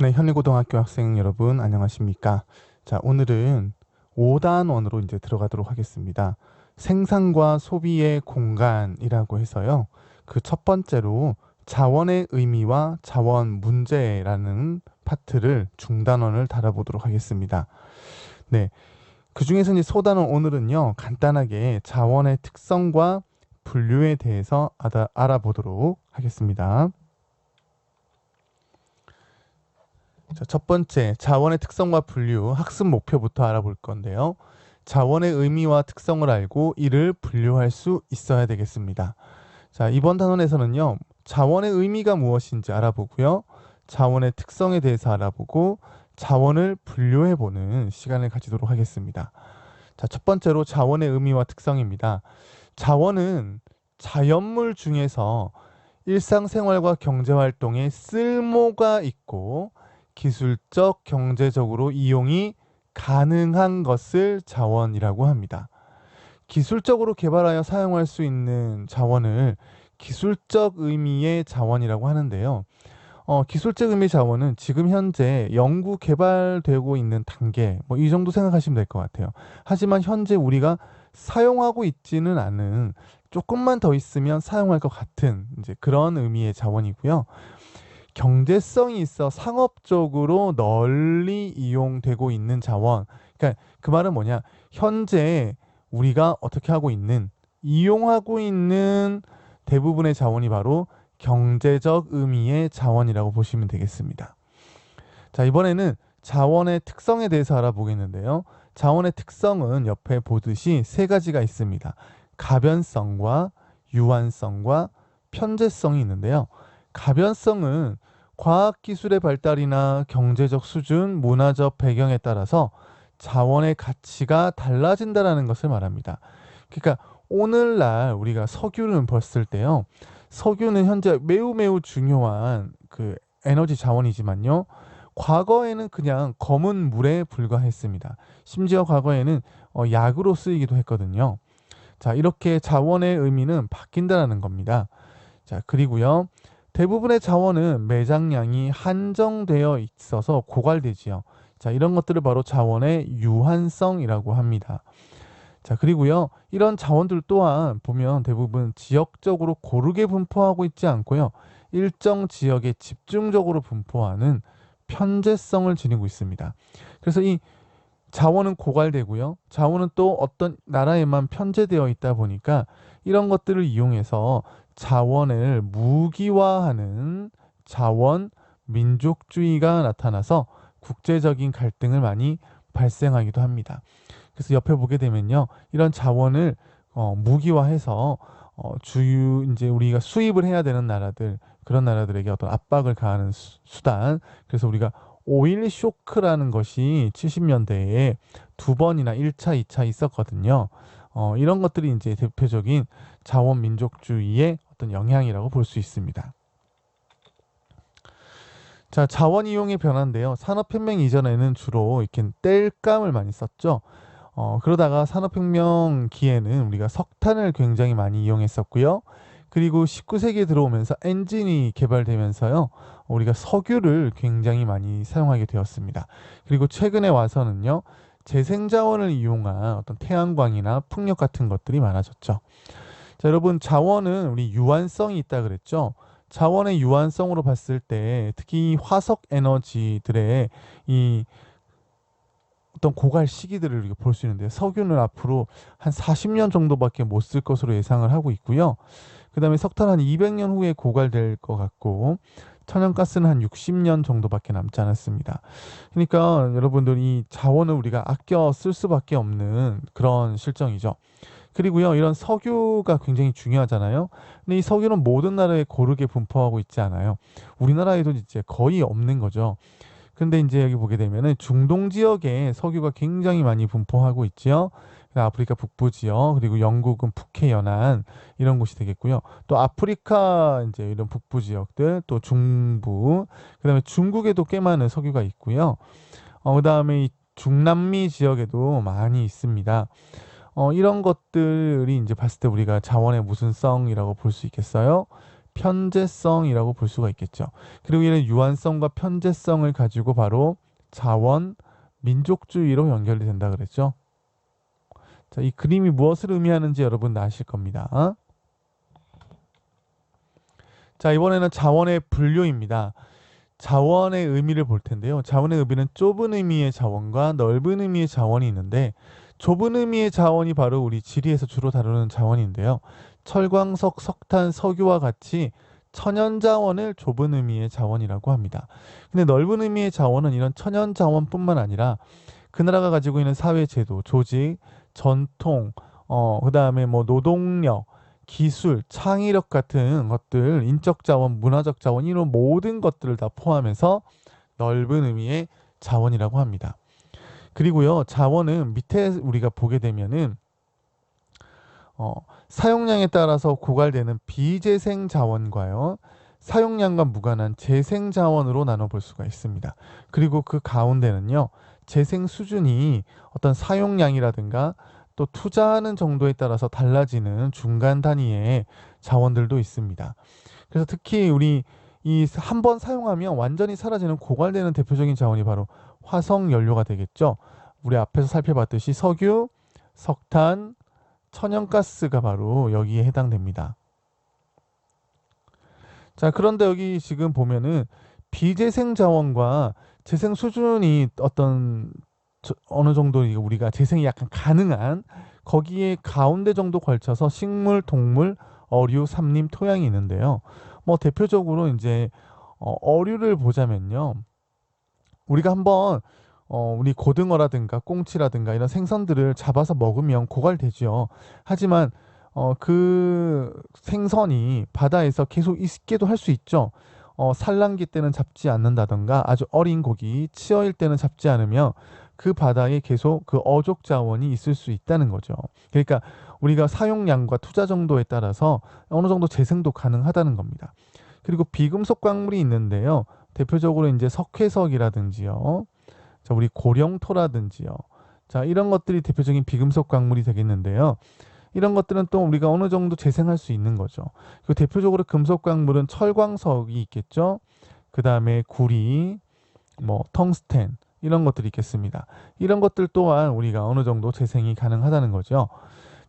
네, 현리고등학교 학생 여러분 안녕하십니까? 자, 오늘은 5단원으로 이제 들어가도록 하겠습니다. 생산과 소비의 공간이라고 해서요. 그 첫 번째로 자원의 의미와 자원 문제라는 파트를 중단원을 다뤄보도록 하겠습니다. 네. 그 중에서 이제 소단원 오늘은요, 간단하게 자원의 특성과 분류에 대해서 알아, 알아보도록 하겠습니다. 자, 첫 번째, 자원의 특성과 분류, 학습 목표부터 알아볼 건데요. 자원의 의미와 특성을 알고 이를 분류할 수 있어야 되겠습니다. 자, 이번 단원에서는요, 자원의 의미가 무엇인지 알아보고요. 자원의 특성에 대해서 알아보고 자원을 분류해 보는 시간을 가지도록 하겠습니다. 자, 첫 번째로 자원의 의미와 특성입니다. 자원은 자연물 중에서 일상생활과 경제활동에 쓸모가 있고 기술적, 경제적으로 이용이 가능한 것을 자원이라고 합니다. 기술적으로 개발하여 사용할 수 있는 자원을 기술적 의미의 자원이라고 하는데요. 어, 기술적 의미 자원은 지금 현재 연구 개발되고 있는 단계, 뭐 이 정도 생각하시면 될 것 같아요. 하지만 현재 우리가 사용하고 있지는 않은 조금만 더 있으면 사용할 것 같은 이제 그런 의미의 자원이고요. 경제성이 있어 상업적으로 널리 이용되고 있는 자원. 그러니까 그 말은 뭐냐? 현재 우리가 어떻게 하고 있는 이용하고 있는 대부분의 자원이 바로 경제적 의미의 자원이라고 보시면 되겠습니다. 자, 이번에는 자원의 특성에 대해서 알아보겠는데요. 자원의 특성은 옆에 보듯이 세 가지가 있습니다. 가변성과 유한성과 편재성이 있는데요. 가변성은 과학기술의 발달이나 경제적 수준, 문화적 배경에 따라서 자원의 가치가 달라진다라는 것을 말합니다. 그러니까 오늘날 우리가 석유를 봤을 때요. 석유는 현재 매우 매우 중요한 그 에너지 자원이지만요. 과거에는 그냥 검은 물에 불과했습니다. 심지어 과거에는 어, 약으로 쓰이기도 했거든요. 자, 이렇게 자원의 의미는 바뀐다는 겁니다. 자, 그리고요. 대부분의 자원은 매장량이 한정되어 있어서 고갈되지요. 자, 이런 것들을 바로 자원의 유한성이라고 합니다. 자, 그리고요. 이런 자원들 또한 보면 대부분 지역적으로 고르게 분포하고 있지 않고요. 일정 지역에 집중적으로 분포하는 편제성을 지니고 있습니다. 그래서 이 자원은 고갈되고요. 자원은 또 어떤 나라에만 편제되어 있다 보니까 이런 것들을 이용해서 자원을 무기화하는 자원 민족주의가 나타나서 국제적인 갈등을 많이 발생하기도 합니다. 그래서 옆에 보게 되면요. 이런 자원을 어, 무기화해서 어, 주유 이제 우리가 수입을 해야 되는 나라들 그런 나라들에게 어떤 압박을 가하는 수, 단 그래서 우리가 오일 쇼크라는 것이 70년대에 두 번이나 1차, 2차 있었거든요. 어, 이런 것들이 이제 대표적인 자원 민족주의의 어떤 영향이라고 볼 수 있습니다. 자, 자원 이용의 변화인데요. 산업혁명 이전에는 주로 이렇게 땔감을 많이 썼죠. 어, 그러다가 산업혁명 기에는 우리가 석탄을 굉장히 많이 이용했었고요. 그리고 19세기에 들어오면서 엔진이 개발되면서요. 우리가 석유를 굉장히 많이 사용하게 되었습니다. 그리고 최근에 와서는요. 재생자원을 이용한 어떤 태양광이나 풍력 같은 것들이 많아졌죠. 자, 여러분 자원은 우리 유한성이 있다 그랬죠. 자원의 유한성으로 봤을 때 특히 화석 에너지들의 이 어떤 고갈 시기들을 볼 수 있는데요. 석유는 앞으로 한 40년 정도밖에 못 쓸 것으로 예상을 하고 있고요. 그 다음에 석탄 한 200년 후에 고갈될 것 같고 천연가스는 한 60년 정도밖에 남지 않았습니다. 그러니까 여러분들 이 자원을 우리가 아껴 쓸 수밖에 없는 그런 실정이죠. 그리고요, 이런 석유가 굉장히 중요하잖아요. 근데 이 석유는 모든 나라에 고르게 분포하고 있지 않아요. 우리나라에도 이제 거의 없는 거죠. 근데 이제 여기 보게 되면은 중동 지역에 석유가 굉장히 많이 분포하고 있지요. 아프리카 북부 지역 그리고 영국은 북해 연안 이런 곳이 되겠고요. 또 아프리카 이제 이런 북부 지역들 또 중부 그다음에 중국에도 꽤 많은 석유가 있고요. 어, 그다음에 이 중남미 지역에도 많이 있습니다. 어, 이런 것들이 이제 봤을 때 우리가 자원의 무슨 성이라고 볼 수 있겠어요? 편재성이라고 볼 수가 있겠죠. 그리고 이는 유한성과 편재성을 가지고 바로 자원 민족주의로 연결이 된다 그랬죠. 자, 이 그림이 무엇을 의미하는지 여러분 아실 겁니다. 자, 이번에는 자원의 분류입니다. 자원의 의미를 볼 텐데요. 자원의 의미는 좁은 의미의 자원과 넓은 의미의 자원이 있는데 좁은 의미의 자원이 바로 우리 지리에서 주로 다루는 자원인데요. 철광석, 석탄, 석유와 같이 천연 자원을 좁은 의미의 자원이라고 합니다. 근데 넓은 의미의 자원은 이런 천연 자원뿐만 아니라 그 나라가 가지고 있는 사회 제도, 조직, 전통, 어, 그다음에 뭐 노동력, 기술, 창의력 같은 것들, 인적 자원, 문화적 자원 이런 모든 것들을 다 포함해서 넓은 의미의 자원이라고 합니다. 그리고요, 자원은 밑에 우리가 보게 되면은 어, 사용량에 따라서 고갈되는 비재생 자원과요. 사용량과 무관한 재생 자원으로 나눠 볼 수가 있습니다. 그리고 그 가운데는요. 재생 수준이 어떤 사용량이라든가 또 투자하는 정도에 따라서 달라지는 중간 단위의 자원들도 있습니다. 그래서 특히 우리 이 한 번 사용하면 완전히 사라지는 고갈되는 대표적인 자원이 바로 화석 연료가 되겠죠. 우리 앞에서 살펴봤듯이 석유, 석탄, 천연가스가 바로 여기에 해당됩니다. 자, 그런데 여기 지금 보면은 비재생 자원과 재생 수준이 어떤 저, 어느 정도 우리가 재생이 약간 가능한 거기에 가운데 정도 걸쳐서 식물, 동물, 어류, 삼림, 토양이 있는데요. 뭐 대표적으로 이제 어, 어류를 보자면요. 우리가 한번 어, 우리 고등어라든가 꽁치라든가 이런 생선들을 잡아서 먹으면 고갈되죠. 하지만 어, 그 생선이 바다에서 계속 있게도 할 수 있죠. 어, 산란기 때는 잡지 않는다던가 아주 어린 고기, 치어일 때는 잡지 않으면 그 바다에 계속 그 어족 자원이 있을 수 있다는 거죠. 그러니까 우리가 사용량과 투자 정도에 따라서 어느 정도 재생도 가능하다는 겁니다. 그리고 비금속 광물이 있는데요. 대표적으로 이제 석회석이라든지요. 자, 우리 고령토라든지요. 자, 이런 것들이 대표적인 비금속 광물이 되겠는데요. 이런 것들은 또 우리가 어느 정도 재생할 수 있는 거죠. 그 대표적으로 금속 광물은 철광석이 있겠죠. 그 다음에 구리, 뭐 텅스텐, 이런 것들이 있겠습니다. 이런 것들 또한 우리가 어느 정도 재생이 가능하다는 거죠.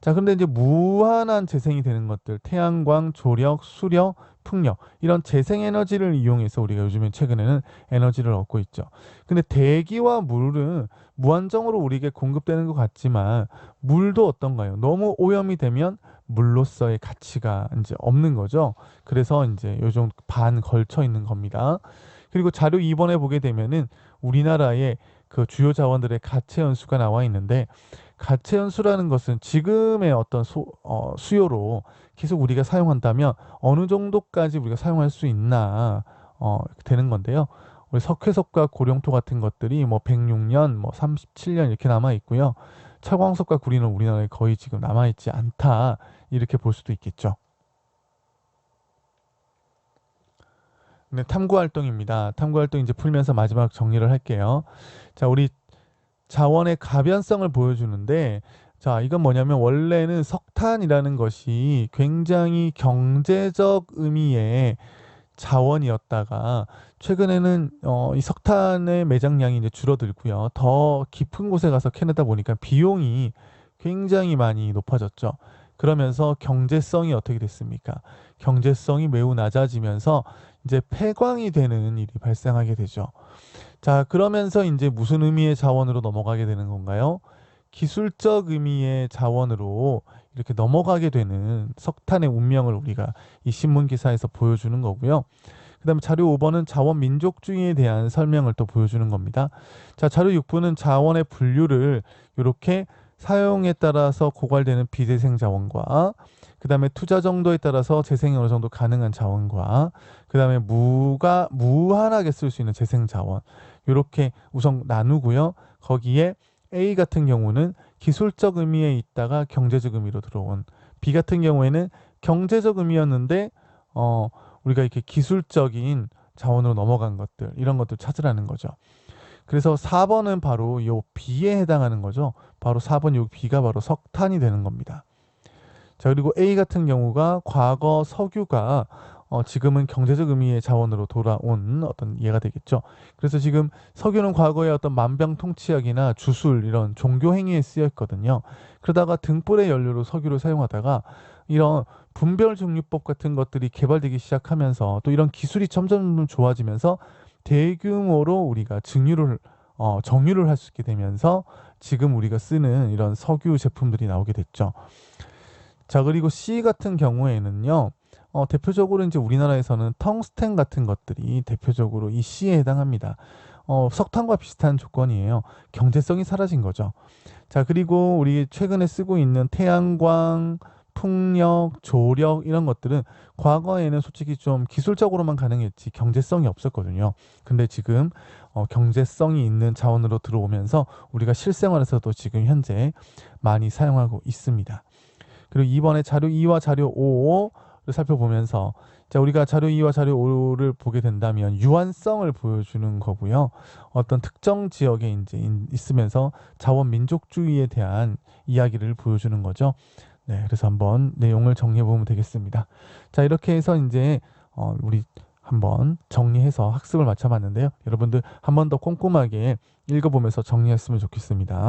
자, 근데 이제 무한한 재생이 되는 것들, 태양광, 조력, 수력, 풍력, 이런 재생 에너지를 이용해서 우리가 요즘에 최근에는 에너지를 얻고 있죠. 근데 대기와 물은 무한정으로 우리에게 공급되는 것 같지만 물도 어떤가요? 너무 오염이 되면 물로서의 가치가 이제 없는 거죠. 그래서 이제 요즘 반 걸쳐 있는 겁니다. 그리고 자료 2번에 보게 되면은 우리나라의 그 주요 자원들의 가채 연수가 나와 있는데 가채 연수라는 것은 지금의 어떤 소, 어, 수요로 계속 우리가 사용한다면 어느 정도까지 우리가 사용할 수 있나 어, 되는 건데요. 우리 석회석과 고령토 같은 것들이 뭐 106년, 뭐 37년 이렇게 남아 있고요. 철광석과 구리는 우리나라에 거의 지금 남아 있지 않다 이렇게 볼 수도 있겠죠. 네, 탐구 활동입니다. 탐구 활동 이제 풀면서 마지막 정리를 할게요. 자, 우리 자원의 가변성을 보여주는데, 자, 이건 뭐냐면 원래는 석탄이라는 것이 굉장히 경제적 의미의 자원이었다가 최근에는 어, 이 석탄의 매장량이 이제 줄어들고요. 더 깊은 곳에 가서 캐내다 보니까 비용이 굉장히 많이 높아졌죠. 그러면서 경제성이 어떻게 됐습니까? 경제성이 매우 낮아지면서 이제 폐광이 되는 일이 발생하게 되죠. 자, 그러면서 이제 무슨 의미의 자원으로 넘어가게 되는 건가요? 기술적 의미의 자원으로 이렇게 넘어가게 되는 석탄의 운명을 우리가 이 신문 기사에서 보여주는 거고요. 그 다음에 자료 5번은 자원 민족주의에 대한 설명을 또 보여주는 겁니다. 자, 자료 6번은 자원의 분류를 이렇게 사용에 따라서 고갈되는 비재생 자원과 그 다음에 투자 정도에 따라서 재생이 어느 정도 가능한 자원과 그 다음에 무가 무한하게 쓸 수 있는 재생 자원 이렇게 우선 나누고요. 거기에 A 같은 경우는 기술적 의미에 있다가 경제적 의미로 들어온 B 같은 경우에는 경제적 의미였는데 어 우리가 이렇게 기술적인 자원으로 넘어간 것들 이런 것들 찾으라는 거죠. 그래서 4번은 바로 요 B에 해당하는 거죠. 바로 4번 요 B가 바로 석탄이 되는 겁니다. 자, 그리고 A 같은 경우가 과거 석유가 어, 지금은 경제적 의미의 자원으로 돌아온 어떤 예가 되겠죠. 그래서 지금 석유는 과거에 어떤 만병통치약이나 주술 이런 종교 행위에 쓰였거든요. 그러다가 등불의 연료로 석유를 사용하다가 이런 분별 증류법 같은 것들이 개발되기 시작하면서 또 이런 기술이 점점 좋아지면서 대규모로 우리가 증유를 어, 정유를 할 수 있게 되면서 지금 우리가 쓰는 이런 석유 제품들이 나오게 됐죠. 자, 그리고 C 같은 경우에는요. 어, 대표적으로 이제 우리나라에서는 텅스텐 같은 것들이 대표적으로 이 C에 해당합니다. 어, 석탄과 비슷한 조건이에요. 경제성이 사라진 거죠. 자, 그리고 우리 최근에 쓰고 있는 태양광, 풍력, 조력 이런 것들은 과거에는 솔직히 좀 기술적으로만 가능했지 경제성이 없었거든요. 근데 지금 어, 경제성이 있는 자원으로 들어오면서 우리가 실생활에서도 지금 현재 많이 사용하고 있습니다. 그리고 이번에 자료 2와 자료 5를 살펴보면서 자, 우리가 자료 2와 자료 5를 보게 된다면 유한성을 보여주는 거고요. 어떤 특정 지역에 이제 인- 있으면서 자원 민족주의에 대한 이야기를 보여주는 거죠. 네, 그래서 한번 내용을 정리해 보면 되겠습니다. 자, 이렇게 해서 이제 어, 우리 한번 정리해서 학습을 마쳐봤는데요. 여러분들 한 번 더 꼼꼼하게 읽어보면서 정리했으면 좋겠습니다.